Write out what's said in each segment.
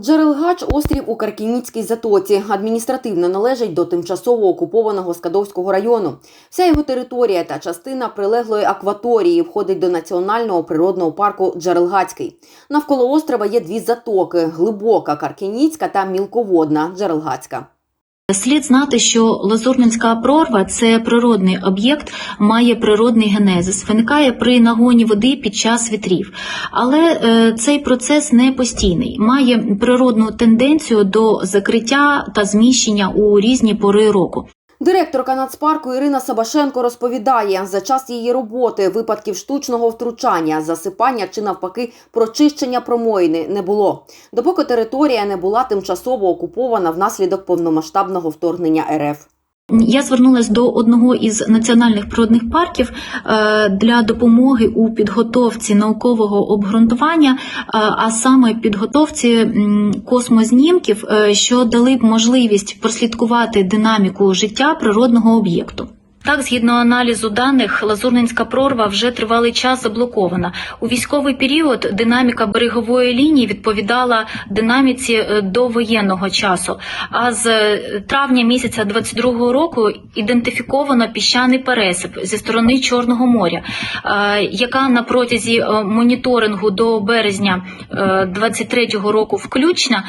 Джерелгач острів у Каркініцькій затоці адміністративно належить до тимчасово окупованого Скадовського району. Вся його територія та частина прилеглої акваторії входить до національного природного парку Джерелгацький. Навколо острова є дві затоки: глибока Каркініцька та мілководна Джерелгацька. Слід знати, що Лазурненська прорва це природний об'єкт, має природний генезис, виникає при нагоні води під час вітрів. Але е, цей процес не постійний, має природну тенденцію до закриття та зміщення у різні пори року. Директорка нацпарку Ірина Сабашенко розповідає, за час її роботи випадків штучного втручання, засипання чи навпаки прочищення промоїни не було. Допоки територія не була тимчасово окупована внаслідок повномасштабного вторгнення РФ. Я звернулася до одного із національних природних парків е, для допомоги у підготовці наукового обґрунтування, е, а саме підготовці космознімків, е, що дали б можливість прослідкувати динаміку життя природного об'єкту. Так, згідно аналізу даних, Лазурненська прорва вже тривалий час заблокована. У військовий період динаміка берегової лінії відповідала динаміці е, довоєнного часу. А з е, травня місяця 22-го року ідентифіковано піщаний пересип зі сторони Чорного моря, е, яка на протязі моніторингу до березня е, 23-го року включно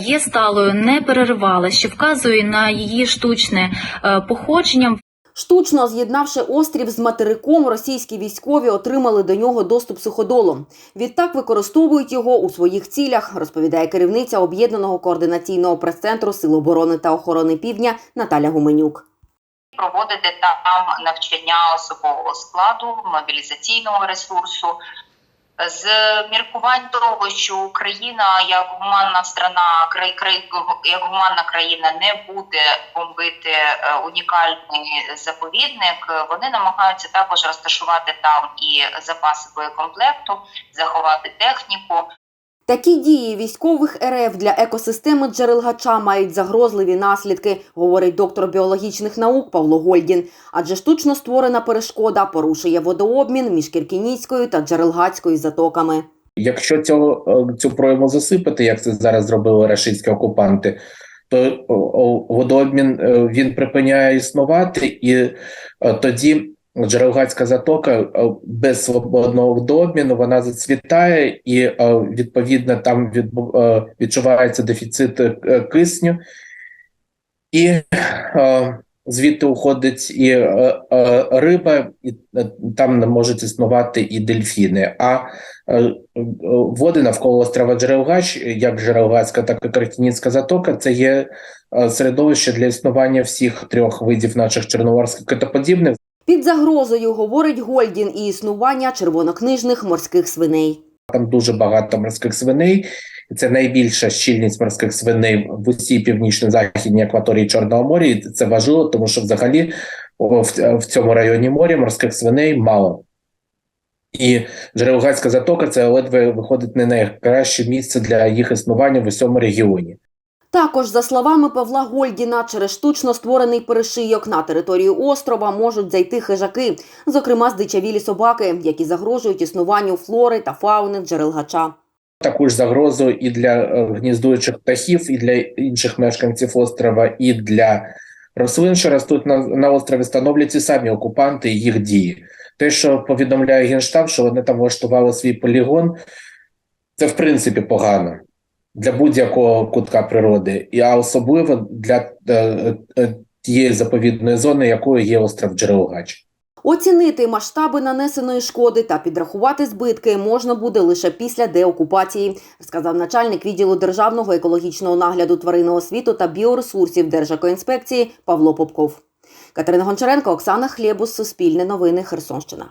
є сталою, не переривалась, що вказує на її штучне походження. Штучно з'єднавши острів з материком, російські військові отримали до нього доступ суходолом. Відтак використовують його у своїх цілях, розповідає керівниця об'єднаного координаційного прес-центру Сил оборони та охорони Півдня Наталя Гуменюк. проводити там навчання особового складу, мобілізаційного ресурсу. З міркувань того, що Україна як гуманна страна, край, край, як гуманна країна не буде бомбити е, унікальний заповідник, вони намагаються також розташувати там і запаси боєкомплекту, заховати техніку. Такі дії військових РФ для екосистеми Джерелгача мають загрозливі наслідки, говорить доктор біологічних наук Павло Гольдін. Адже штучно створена перешкода порушує водообмін між Кіркініцькою та Джерелгацькою затоками. Якщо цього е, цю пройму засипати, як це зараз зробили рашистські окупанти, то водообмін е, він припиняє існувати, і е, тоді Джерелгацька затока е, без свободного водообміну вона зацвітає, і е, відповідно там е, відчувається дефіцит кисню, і звідти уходить і риба, і там не можуть існувати і дельфіни. А води навколо острова Джерелгач, як Джерелгацька, так і Картініцька затока, це є середовище для існування всіх трьох видів наших чорноморських китоподібних. Під загрозою, говорить Гольдін, і існування червонокнижних морських свиней. Там дуже багато морських свиней. Це найбільша щільність морських свиней в усій північно-західній акваторії Чорного моря. І це важливо, тому що взагалі в цьому районі моря морських свиней мало. І Джерелгацька затока це ледве виходить не найкраще місце для їх існування в усьому регіоні. Також, за словами Павла Гольдіна, через штучно створений перешийок на територію острова можуть зайти хижаки, зокрема здичавілі собаки, які загрожують існуванню флори та фауни Джерелгача. Таку ж загрозу і для е, гніздуючих птахів, і для інших мешканців острова, і для рослин, що ростуть на, на острові, становлять ці самі окупанти і їх дії. Те, що повідомляє Генштаб, що вони там влаштували свій полігон, це в принципі погано для будь-якого кутка природи, і а особливо для е, е, тієї заповідної зони, якою є остров Джерелгач. Оцінити масштаби нанесеної шкоди та підрахувати збитки можна буде лише після деокупації, сказав начальник відділу державного екологічного нагляду тваринного світу та біоресурсів Держекоінспекції Павло Попков. Катерина Гончаренко, Оксана Хлєбус, Суспільне новини, Херсонщина.